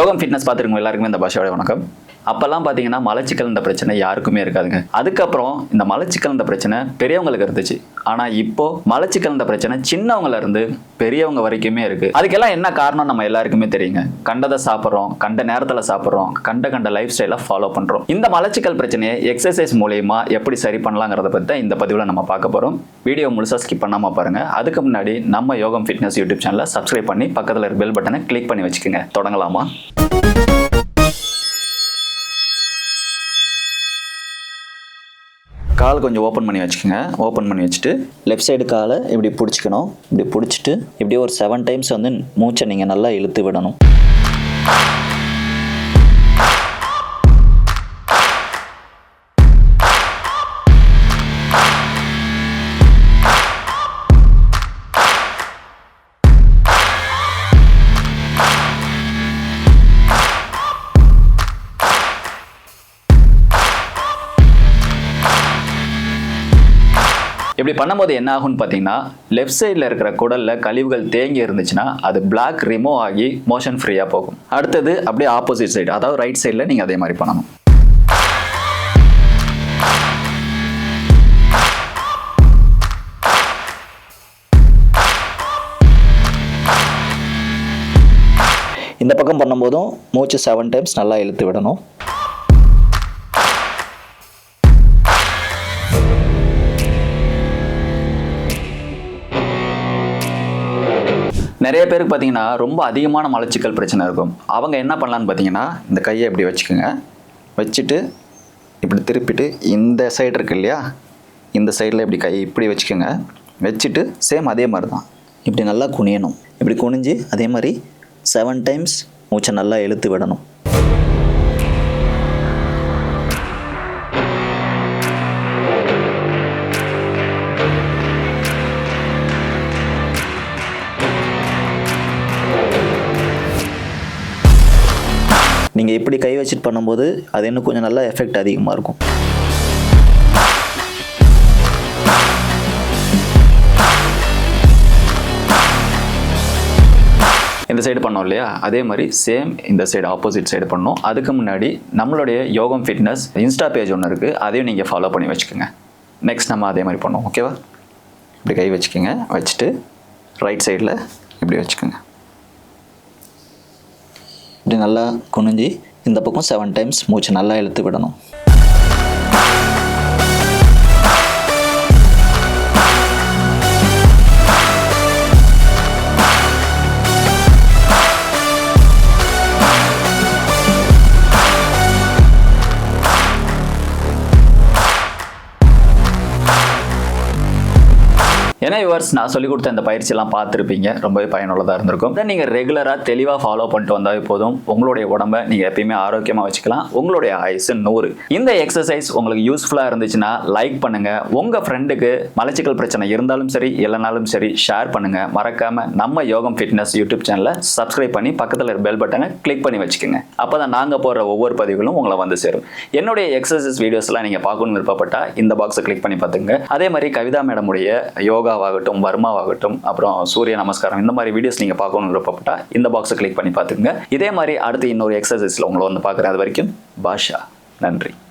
யோகம் ஃபிட்னஸ் பார்த்துருக்கோம் எல்லாருக்குமே இந்த பாஷையோட வணக்கம். அப்போல்லாம் பார்த்தீங்கன்னா மலச்சிக்கல்ன்ற பிரச்சனை யாருக்குமே இருக்காதுங்க. அதுக்கப்புறம் இந்த மலச்சிக்கல்ன்ற பிரச்சனை பெரியவங்களுக்கு இருந்துச்சு. ஆனால் இப்போ மலச்சிக்கல்ன்ற பிரச்சனை சின்னவங்கள இருந்து பெரியவங்க வரைக்குமே இருக்கு. அதுக்கெல்லாம் என்ன காரணம் நம்ம எல்லாருக்குமே தெரியுங்க. கண்டதை சாப்பிட்றோம் கண்ட நேரத்தில் சாப்பிட்றோம் கண்ட கண்ட லைஃப் ஸ்டைலை ஃபாலோ பண்ணுறோம் இந்த மலச்சிக்கல் பிரச்சனையை எக்ஸசைஸ் மூலயமா எப்படி சரி பண்ணலாங்கிறத பற்றி தான் இந்த பதிவில் நம்ம பார்க்க போகிறோம் வீடியோ முழுசாக ஸ்கிப் பண்ணாமல் பாருங்கள் அதுக்கு முன்னாடி நம்ம யோகம் ஃபிட்னஸ் யூடியூப் சேனலை சப்ஸ்கிரைப் பண்ணி பக்கத்தில் இருக்க பெல் பட்டனை கிளிக் பண்ணி வச்சுக்கோங்க. தொடங்கலாமா? கால் கொஞ்சம் ஓப்பன் பண்ணி வச்சுக்கோங்க. ஓப்பன் பண்ணி வச்சுட்டு லெஃப்ட் சைடு காலை இப்படி பிடிச்சிக்கணும். இப்படி பிடிச்சிட்டு இப்படியே ஒரு செவன் டைம்ஸ் வந்து மூச்சை நீங்கள் நல்லா இழுத்து விடணும். இப்படி பண்ணும்போது என்ன ஆகும்னு பார்த்தீங்கன்னா லெஃப்ட் சைடில் இருக்கிற குடலில் கழிவுகள் தேங்கி இருந்துச்சுன்னா அது பிளாக் ரிமூவ் ஆகி மோஷன் ஃப்ரீயாக போகும். அடுத்தது அப்படியே ஆப்போசிட் சைடு அதாவது ரைட் சைடில் நீங்கள் அதே மாதிரி பண்ணணும். இந்த பக்கம் பண்ணும்போதும் மூச்சு செவன் டைம்ஸ் நல்லா இழுத்து விடணும். நிறைய பேருக்கு பார்த்தீங்கன்னா ரொம்ப அதிகமான மலச்சிக்கல் பிரச்சனை இருக்கும். அவங்க என்ன பண்ணலான்னு பார்த்தீங்கன்னா இந்த கையை இப்படி வச்சுக்கோங்க. வச்சுட்டு இப்படி திருப்பிட்டு இந்த சைடு இருக்கு இல்லையா? இந்த சைடில் இப்படி கை இப்படி வச்சுக்கோங்க. வச்சுட்டு சேம் அதே மாதிரி தான் இப்படி நல்லா குனியணும். இப்படி குனிஞ்சு அதே மாதிரி செவன் டைம்ஸ் மூச்சை நல்லா இழுத்து விடணும். நீங்கள் இப்படி கை வச்சுட்டு பண்ணும்போது அது இன்னும் கொஞ்சம் நல்லா எஃபெக்ட் அதிகமாக இருக்கும். இந்த சைடு பண்ணோம் இல்லையா? அதே மாதிரி சேம் இந்த சைடு ஆப்போசிட் சைடு பண்ணோம். அதுக்கு முன்னாடி நம்மளுடைய யோகம் ஃபிட்னஸ் இன்ஸ்டா பேஜ் ஒன்று இருக்குது அதையும் நீங்கள் ஃபாலோ பண்ணி வச்சுக்கோங்க. நெக்ஸ்ட் நம்ம அதே மாதிரி பண்ணுவோம் ஓகேவா இப்படி கை வச்சுக்கோங்க. வச்சுட்டு ரைட் சைடில் இப்படி வச்சுக்கோங்க. இப்படி நல்லா குனிஞ்சு இந்த பக்கம் செவன் டைம்ஸ் மூச்சு நல்லா இழுத்து விடணும். ஏன்னா யுவர்ஸ் நான் சொல்லிக் கொடுத்த இந்த பயிற்சியெல்லாம் பார்த்துருப்பீங்க. ரொம்பவே பயனுள்ளதாக இருந்திருக்கும். இதை நீங்கள் ரெகுலராக தெளிவாக ஃபாலோ பண்ணிட்டு வந்தாவே போதும். உங்களுடைய உடம்ப நீங்கள் எப்பயுமே ஆரோக்கியமாக வச்சுக்கலாம். உங்களுடைய ஆயுசு நூறு. இந்த எக்ஸசைஸ் உங்களுக்கு யூஸ்ஃபுல்லாக இருந்துச்சுன்னா லைக் பண்ணுங்கள் உங்கள் ஃப்ரெண்டுக்கு மலச்சிக்கல் பிரச்சனை இருந்தாலும் சரி இல்லைனாலும் சரி ஷேர் பண்ணுங்கள் மறக்காமல் நம்ம யோகம் ஃபிட்னஸ் யூடியூப் சேனலை சப்ஸ்கிரைப் பண்ணி பக்கத்தில் இருக்க பெல் பட்டனை கிளிக் பண்ணி வச்சுக்கோங்க. அப்போ தான் நாங்கள் போடுற ஒவ்வொரு பதிவுகளும் உங்களை வந்து சேரும். என்னுடைய எக்ஸசைஸ் வீடியோஸ்லாம் நீங்கள் பார்க்கணும்னு விருப்பப்பட்டால் இந்த பாக்ஸை கிளிக் பண்ணி பார்த்துங்க அதே மாதிரி கவிதா மேடமுடைய யோகாவாகட்டும் வர்மாவாகட்டும் அப்புறம் சூரிய நமஸ்காரம் இந்த மாதிரி வீடியோஸ் நீங்கள் பார்க்கணுன்னு விருப்பப்பட்டால் இந்த பாக்ஸை கிளிக் பண்ணி பார்த்துக்குங்க. இதே மாதிரி அடுத்து இன்னொரு எக்ஸசைஸில் உங்களை வந்து பார்க்குறேன். அது வரைக்கும் பாஷா. நன்றி.